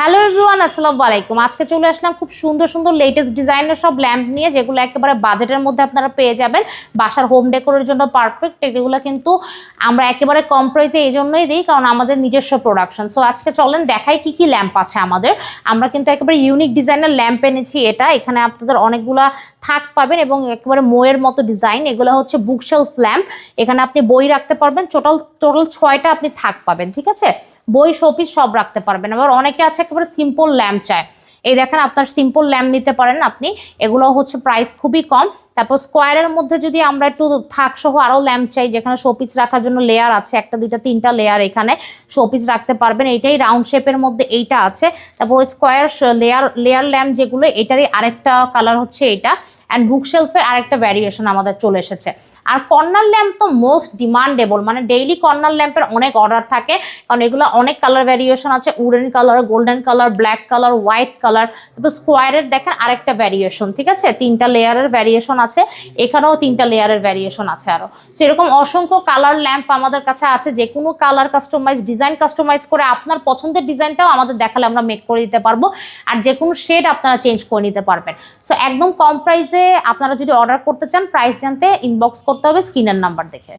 Hello everyone আসসালামু আলাইকুম। আজকে চলে আসলাম খুব সুন্দর সুন্দর লেটেস্ট ডিজাইনের সব ল্যাম্প নিয়ে, যেগুলো একেবারে বাজেটের মধ্যে আপনারা পেয়ে যাবেন। বাসার হোম ডেকোরের জন্য পারফেক্ট এগুলো কিন্তু আমরা একেবারে কম প্রাইসে এই জন্যই দিই, কারণ আমাদের নিজস্ব প্রোডাকশন সো আজকে চলেন দেখাই কি কি ল্যাম্প আছে আমাদের। আমরা কিন্তু একেবারে ইউনিক ডিজাইনের ল্যাম্প এনেছি এটা। এখানে আপনাদের অনেকগুলা থাক পাবেন এবং একেবারে মোয়ের মতো ডিজাইন এগুলো হচ্ছে বুকশেলফ ল্যাম্প এখানে আপনি বই রাখতে পারবেন। টোটাল টোটাল ছয়টা আপনি থাক পাবেন, ঠিক আছে? বই শোপিস সব রাখতে পারবেন। আবার অনেকে আছে একেবারে সিম্পল ল্যাম্প চায় এই দেখেন আপনার সিম্পল ল্যাম্প নিতে পারেন আপনি। এগুলো হচ্ছে প্রাইস খুবই কম। তারপর স্কোয়ারের মধ্যে যদি আমরা একটু থাক সহ আরও ল্যাম্প চাই, যেখানে শোপিস রাখার জন্য লেয়ার আছে, একটা, দুইটা, তিনটা লেয়ার এখানে শোপিস রাখতে পারবেন। এইটাই রাউন্ড শেপের মধ্যে এইটা আছে। তারপর স্কোয়ার লেয়ার লেয়ার ল্যাম্প যেগুলো, এটারই আরেকটা কালার হচ্ছে এটা। অ্যান্ড বুকশেলফের আরেকটা ভ্যারিয়েশন আমাদের চলে এসেছে। আর কর্নার ল্যাম্প তো মোস্ট ডিমান্ডেবল মানে ডেইলি কর্নার ল্যাম্পের অনেক অর্ডার থাকে। কারণ এগুলো অনেক কালার ভ্যারিয়েশন আছে wooden colour golden colour black colour white colour তারপর স্কোয়ারের দেখেন আরেকটা ভ্যারিয়েশন ঠিক আছে? তিনটা লেয়ারের ভ্যারিয়েশন আছে, এখানেও তিনটা লেয়ারের ভ্যারিয়েশন আছে আরও সেরকম অসংখ্য কালার ল্যাম্প আমাদের কাছে আছে, যে কোনো কালার কাস্টমাইজ ডিজাইন কাস্টমাইজ করে আপনার পছন্দের ডিজাইনটাও আমাদের দেখালে আমরা মেক করে দিতে পারব। আর যে কোনো শেড আপনারা চেঞ্জ করে নিতে পারবেন। সো একদম কম প্রাইসে আপনারা যদি অর্ডার করতে চান প্রাইস জানতে ইনবক্স করতে হবে স্ক্রিনের নাম্বার দেখে।